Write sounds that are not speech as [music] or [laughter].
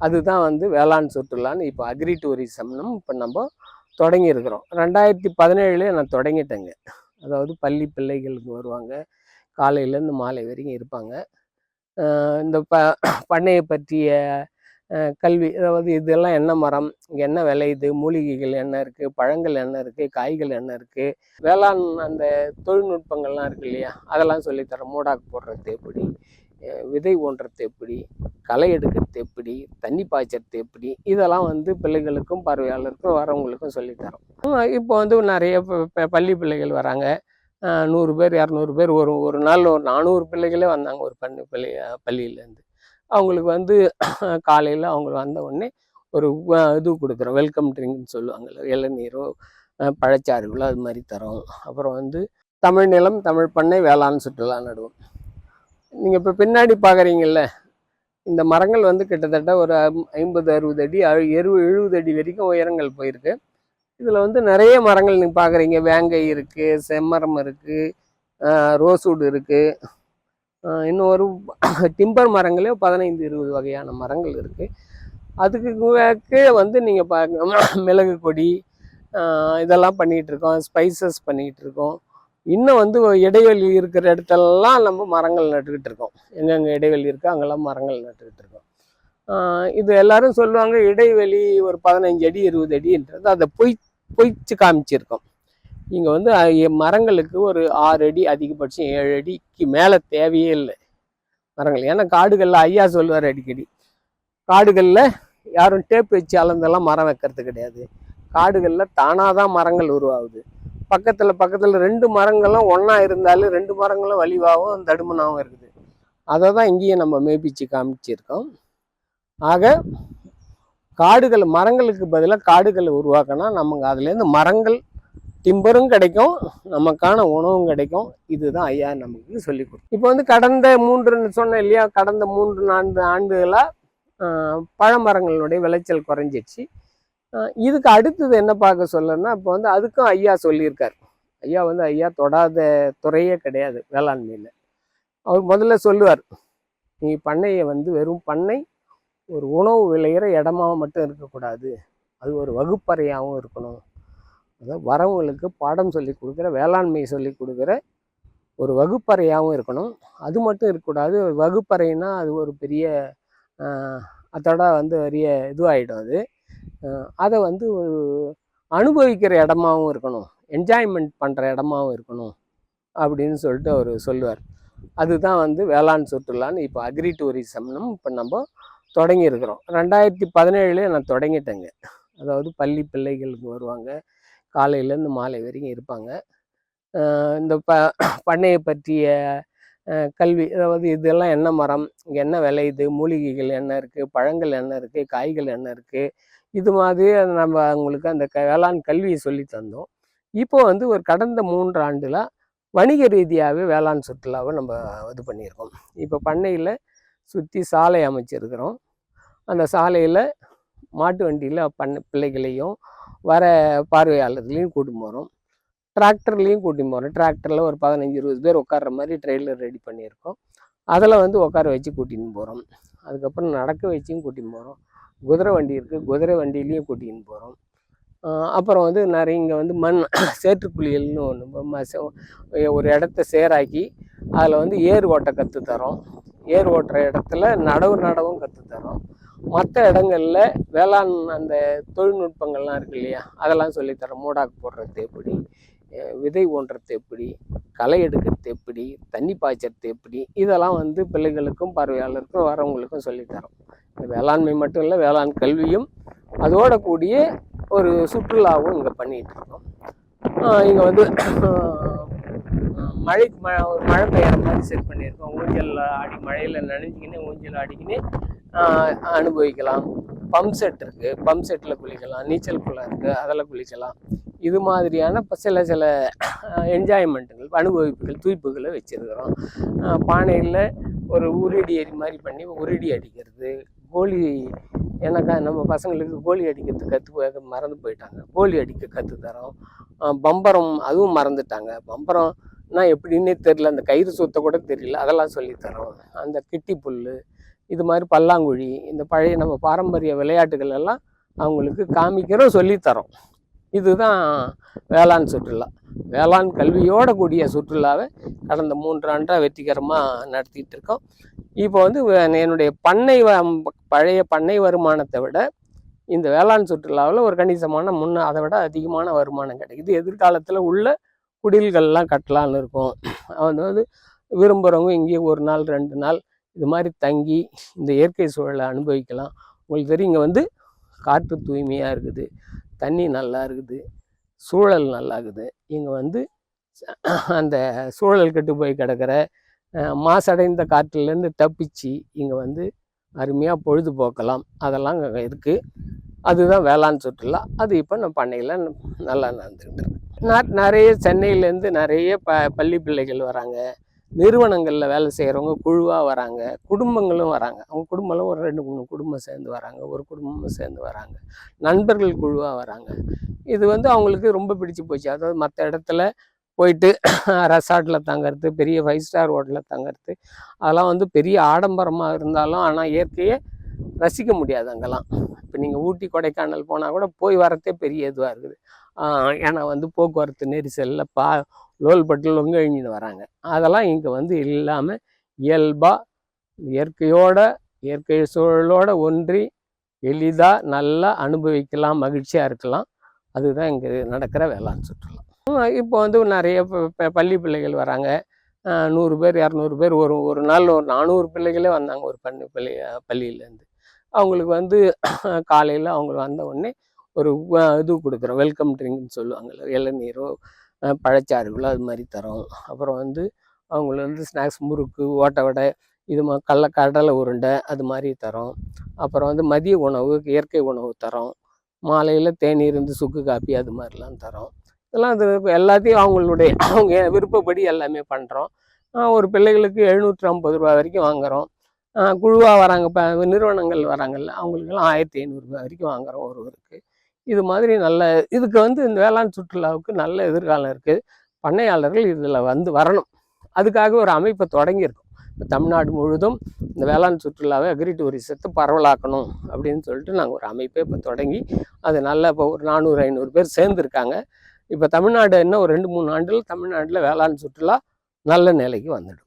அதுதான் வந்து வேளாண் சுற்றுலான்னு இப்போ அக்ரி டூரிசம்னும் இப்போ நம்ம தொடங்கியிருக்கிறோம். ரெண்டாயிரத்தி பதினேழுலேயே நான் தொடங்கிட்டேங்க. அதாவது பள்ளி பிள்ளைகளுக்கு வருவாங்க. காலையிலேருந்து மாலை வரைக்கும் இருப்பாங்க. இந்த ப பண்ணையை பற்றிய கல்வி அதாவது இதெல்லாம் என்ன மரம் இங்கே என்ன விளையுது மூலிகைகள் என்ன இருக்குது பழங்கள் என்ன இருக்குது காய்கள் என்ன இருக்குது வேளாண் அந்த தொழில்நுட்பங்கள்லாம் இருக்கு இல்லையா? அதெல்லாம் சொல்லித்தரோம் மூடாக்கு போடுறது எப்படி? விதை ஓன்றது எப்படி களை எடுக்கிறது எப்படி தண்ணி பாய்ச்சறது எப்படி இதெல்லாம் வந்து பிள்ளைகளுக்கும் பார்வையாளருக்கும் வரவங்களுக்கும் சொல்லித்தரோம். இப்போ வந்து நிறைய பள்ளி பிள்ளைகள் வராங்க. நூறு பேர் இரநூறு பேர் ஒரு ஒரு நாள் ஒரு நானூறு பிள்ளைகளே வந்தாங்க ஒரு பண்ணு பள்ளி பள்ளியிலேருந்து. அவங்களுக்கு வந்து [clears throat] காலையில் அவங்க வந்த உடனே ஒரு இது கொடுக்குறோம் வெல்கம் ட்ரிங்க்னு சொல்லுவாங்கல்ல இளநீரோ பழச்சாறுகளோ அது மாதிரி தரோம். அப்புறம் வந்து தமிழ் நிலம் தமிழ் பண்ணை வேளாண் சுற்றுலா நடுவோம். நீங்கள் இப்போ பின்னாடி பார்க்குறீங்கல்ல இந்த மரங்கள் வந்து கிட்டத்தட்ட ஒரு ஐம்பது அறுபது அடி அழு- எழுபது அடி வரைக்கும் உயரங்கள் போயிருக்கு. இதில் வந்து நிறைய மரங்கள் நீங்கள் பார்க்குறீங்க வேங்கை இருக்குது செம்மரம் இருக்குது ரோஸ்வுட் இருக்குது இன்னும் ஒரு [clears throat] டிம்பர் மரங்களே பதினைந்து இருபது வகையான மரங்கள் இருக்குது அதுக்கு வந்து நீங்கள் பார்க்க மிளகு கொடி இதெல்லாம் பண்ணிகிட்ருக்கோம் ஸ்பைசஸ் பண்ணிகிட்டு இருக்கோம். இன்னும் வந்து இடைவெளி இருக்கிற இடத்துலலாம் நம்ம மரங்கள் நட்டுக்கிட்டு இருக்கோம். எங்கெங்கே இடைவெளி இருக்கோ அங்கெல்லாம் மரங்கள் நட்டுக்கிட்டு இருக்கோம். இது எல்லாரும் சொல்லுவாங்க இடைவெளி ஒரு பதினஞ்சு அடி இருபது அடின்றது. அதை பொய் பொய்ச்சு காமிச்சிருக்கோம். இங்கே வந்து மரங்களுக்கு ஒரு ஆறு அடி அதிகபட்சம் ஏழு அடிக்கு மேலே தேவையே இல்லை மரங்கள். ஏன்னா காடுகளில் ஐயா சொல்லுவார் அடிக்கடி காடுகளில் யாரும் டேப் வச்சு அளந்தெல்லாம் மரம் வைக்கிறது கிடையாது. காடுகளில் தானாக தான் மரங்கள் உருவாகுது. பக்கத்தில் பக்கத்தில் ரெண்டு மரங்களும் ஒன்றா இருந்தாலும் ரெண்டு மரங்களும் வலிவாகவும் தடுமனாகவும் இருக்குது. அதை தான் இங்கேயும் நம்ம மேய்ப்பிச்சு காமிச்சிருக்கோம். ஆக காடுகள் மரங்களுக்கு பதிலாக காடுகளை உருவாக்கினா நமக்கு அதுலேருந்து மரங்கள் டிம்பரும் கிடைக்கும் நமக்கான உணவும் கிடைக்கும். இதுதான் ஐயா நமக்கு சொல்லி கொடுக்கும் இப்போ வந்து கடந்த மூன்று சொன்னேன் இல்லையா? கடந்த மூன்று நான்கு ஆண்டுகளாக பழமரங்களுடைய விளைச்சல் குறைஞ்சிடுச்சு. இதுக்கு அடுத்தது என்ன பார்க்க சொல்லணும்னா இப்போ வந்து அதுக்கும் ஐயா சொல்லியிருக்கார். ஐயா வந்து ஐயா தொடாத துறையே கிடையாது வேளாண்மையில். அவர் முதல்ல சொல்லுவார் நீ பண்ணையை வந்து வெறும் பண்ணை ஒரு உணவு விளையிற இடமா மட்டும் இருக்கக்கூடாது. அது ஒரு வகுப்பறையாகவும் இருக்கணும். அதாவது வரவங்களுக்கு பாடம் சொல்லி கொடுக்குற வேளாண்மை சொல்லி கொடுக்குற ஒரு வகுப்பறையாகவும் இருக்கணும். அது மட்டும் இருக்கக்கூடாது. வகுப்பறைன்னா அது ஒரு பெரிய அதோட வந்து பெரிய இதுவாகிடும் அது. அதை வந்து ஒரு அனுபவிக்கிற இடமாவும் இருக்கணும். என்ஜாய்மெண்ட் பண்ணுற இடமாவும் இருக்கணும் அப்படின்னு சொல்லிட்டு அவர் சொல்லுவார். அதுதான் வந்து வேளாண் சுற்றுலான்னு இப்போ அக்ரி டூரிசம்னும் இப்போ நம்ம தொடங்கியிருக்கிறோம். ரெண்டாயிரத்தி பதினேழுலேயே நான் தொடங்கிட்டேங்க. அதாவது பள்ளி பிள்ளைகளுக்கு வருவாங்க. காலையிலேருந்து மாலை வரைக்கும் இருப்பாங்க. இந்த ப பண்ணையை பற்றிய கல்வி அதாவது இதெல்லாம் என்ன மரம் இங்கே என்ன விளையுது மூலிகைகள் என்ன இருக்குது பழங்கள் என்ன இருக்குது காய்கள் என்ன இருக்குது இது மாதிரி நம்ம அவங்களுக்கு அந்த க வேளாண் கல்வியை சொல்லி தந்தோம். இப்போ வந்து ஒரு கடந்த மூன்று ஆண்டில் வணிக ரீதியாகவே வேளாண் சுற்றுலாவை நம்ம இது பண்ணியிருக்கோம். இப்போ பண்ணையில் சுற்றி சாலை அமைச்சிருக்கிறோம். அந்த சாலையில் மாட்டு வண்டியில் பண்ண பிள்ளைகளையும் வர பார்வையாளர்களையும் கூட்டின்னு போகிறோம் டிராக்டர்லேயும் கூட்டின்னு போகிறோம் டிராக்டரில் ஒரு பதினஞ்சு இருபது பேர் உட்கார்ற மாதிரி ட்ரெயிலர் ரெடி பண்ணியிருக்கோம். அதில் வந்து உட்கார வச்சு கூட்டின்னு போகிறோம் அதுக்கப்புறம் நடக்க வச்சும் கூட்டின்னு போகிறோம் குதிரை வண்டி இருக்குது குதிரை வண்டியிலையும் கூட்டின்னு போகிறோம் அப்புறம் வந்து நிறைய இங்கே வந்து மண் [coughs] சேற்றுக்குழியல்னு ஒன்று ஒரு இடத்த சேராக்கி அதில் வந்து ஏர் ஓட்ட கற்றுத்தரோம் ஏர் ஓட்டுற இடத்துல நடவு நடவும் கற்றுத்தரோம் மற்ற இடங்களில் வேளாண் அந்த தொழில்நுட்பங்கள்லாம் இருக்கு இல்லையா? அதெல்லாம் சொல்லித்தரோம். மூடாக்கு போடுறது எப்படி? விதை ஓன்றது எப்படி? களை எடுக்கிறது எப்படி? தண்ணி பாய்ச்சறது எப்படி? இதெல்லாம் வந்து பிள்ளைகளுக்கும் பார்வையாளருக்கும் வரவங்களுக்கும் சொல்லித்தரோம். வேளாண்மை மட்டும் இல்லை வேளாண் கல்வியும் அதோட கூடிய ஒரு சுற்றுலாவும் இங்கே பண்ணிகிட்டு இருக்கோம். இங்கே வந்து மழை மழை ஒரு மழை பெய்கிற மாதிரி செட் பண்ணியிருக்கோம். ஊஞ்சல் ஆடி மழையில் நனைஞ்சிக்கினே ஊஞ்சல் ஆடிக்கினே அனுபவிக்கலாம். பம்ப் செட் இருக்குது பம்ப் செட்டில் குளிக்கலாம். நீச்சல் குளம் இருக்குது அதில் குளிக்கலாம். இது மாதிரியான சில சில என்ஜாய்மெண்ட்டுகள் அனுபவிப்புகள் தூய்ப்புகளை வச்சுருக்கிறோம். பானையில் ஒரு உருடி எரி மாதிரி பண்ணி உருடி அடிக்கிறது கோழி எனக்கா நம்ம பசங்களுக்கு கோழி அடிக்கிறது கற்று மறந்து போயிட்டாங்க. கோழி அடிக்க கற்று தரோம். பம்பரம் அதுவும் மறந்துட்டாங்க. பம்பரம்னா எப்படின்னே தெரில அந்த கயிறு சுத்த கூட தெரியல. அதெல்லாம் சொல்லித் தரோம். அந்த கிட்டி புல் இது மாதிரி பல்லாங்குழி இந்த பழைய நம்ம பாரம்பரிய விளையாட்டுகள் எல்லாம் அவங்களுக்கு காமிக்கிறோம் சொல்லித்தரோம் இதுதான் வேளாண் சுற்றுலா. வேளாண் கல்வியோட கூடிய சுற்றுலாவை கடந்த மூன்றாண்டாக வெற்றிகரமாக நடத்திட்டு இருக்கோம். இப்போ வந்து என்னுடைய பண்ணை வ- பழைய பண்ணை வருமானத்தை விட இந்த வேளாண் சுற்றுலாவில் ஒரு கணிசமான முன்ன அதை விட அதிகமான வருமானம் கிடைக்குது. எதிர்காலத்தில் உள்ள குடில்கள்லாம் கட்டலான்னு இருக்கும். அது வந்து விரும்புகிறவங்க இங்கேயே ஒரு நாள் ரெண்டு நாள் இது மாதிரி தங்கி இந்த இயற்கை சூழலை அனுபவிக்கலாம். உங்களுக்கு தெரியும் இங்கே வந்து காற்று தூய்மையாக இருக்குது. தண்ணி நல்லா இருக்குது. சூழல் நல்லா இருக்குது. இங்கே வந்து அந்த சூழல் கெட்டு போய் கிடக்கிற மாசடைந்த காற்றுலேருந்து தப்பிச்சு இங்கே வந்து அருமையாக பொழுதுபோக்கலாம் அதெல்லாம் அங்கே இருக்குது அதுதான் வேளாண் சுற்றுலா. அது இப்போ நான் பண்ணையில் நல்லா நடந்துக்கிட்டு இருக்கேன் நிறைய சென்னையிலேருந்து நிறைய ப பள்ளி பிள்ளைகள் வராங்க. நிறுவனங்களில் வேலை செய்கிறவங்க குழுவாக வராங்க குடும்பங்களும் வராங்க. அவங்க குடும்பம்லாம் ஒரு ரெண்டு மூணு குடும்பம் சேர்ந்து வராங்க ஒரு குடும்பமும் சேர்ந்து வராங்க. நண்பர்கள் குழுவாக வராங்க. இது வந்து அவங்களுக்கு ரொம்ப பிடிச்சு போச்சு. அதாவது மற்ற இடத்துல போயிட்டு ரெசார்ட்டில் தங்கிறது பெரிய ஃபைவ் ஸ்டார் ஹோட்டலில் தங்கிறது அதெல்லாம் வந்து பெரிய ஆடம்பரமாக இருந்தாலும் ஆனால் இயற்கையை ரசிக்க முடியாது அங்கெல்லாம். இப்போ நீங்கள் ஊட்டி கொடைக்கானல் போனால் கூட போய் வரத்தே பெரிய இதுவாக இருக்குது. ஏன்னா வந்து போக்குவரத்து நெரிசலில் பா லோல்பட்டு எழுந்து வராங்க. அதெல்லாம் இங்கே வந்து இல்லாமல் இயல்பாக இயற்கையோட இயற்கை சூழலோட ஒன்றி எளிதாக நல்லா அனுபவிக்கலாம் மகிழ்ச்சியாக இருக்கலாம். அதுதான் இங்கே நடக்கிற வேளாண் சுற்றுலா. இப்போ வந்து நிறைய பள்ளி பிள்ளைகள் வராங்க. நூறு பேர் இரநூறு பேர் ஒரு ஒரு நாள் ஒரு நானூறு பிள்ளைகளே வந்தாங்க ஒரு பள்ளி பள்ளி பள்ளியிலேருந்து. அவங்களுக்கு வந்து [clears throat] காலையில் அவங்க வந்த உடனே ஒரு இது கொடுக்குறோம் வெல்கம் ட்ரிங்க்னு சொல்லுவாங்கல்ல இளநீரோ பழச்சாறுகளோ அது மாதிரி தரோம். அப்புறம் வந்து அவங்களுக்கு வந்து ஸ்நாக்ஸ் முறுக்கு ஓட்டை வடை இது மா கடல கடலை உருண்டை அது மாதிரி தரோம். அப்புறம் வந்து மதிய உணவு இயற்கை உணவு தரோம். மாலையில் தேநீர் இருந்து சுக்கு காப்பி அது மாதிரிலாம் தரோம். இதெல்லாம் அது எல்லாத்தையும் அவங்களுடைய அவங்க விருப்பப்படி எல்லாமே பண்ணுறோம் ஒரு பிள்ளைகளுக்கு எழுநூற்றி ஐம்பது ரூபா வரைக்கும் வாங்குகிறோம் குழுவாக வராங்க இப்போ நிறுவனங்கள் வராங்கல்ல அவங்களுக்கெல்லாம் ஆயிரத்தி ஐநூறுரூபா வரைக்கும் வாங்குகிறோம் ஒருவருக்கு இது மாதிரி நல்ல இதுக்கு வந்து இந்த வேளாண் சுற்றுலாவுக்கு நல்ல எதிர்காலம் இருக்குது பண்ணையாளர்கள் இதில் வந்து வரணும். அதுக்காக ஒரு அமைப்பை தொடங்கியிருக்கோம் இப்போ தமிழ்நாடு முழுதும் இந்த வேளாண் சுற்றுலாவை அக்ரி டூரிசத்தை பரவலாக்கணும் அப்படின்னு சொல்லிட்டு நாங்கள் ஒரு அமைப்பை இப்போ தொடங்கி அது நல்ல இப்போ ஒரு நானூறு ஐநூறு பேர் சேர்ந்துருக்காங்க. இப்போ தமிழ்நாடு என்ன ஒரு ரெண்டு மூணு ஆண்டில் தமிழ்நாட்டில் வேளாண் சுற்றுலா நல்ல நிலைக்கு வந்துடும்.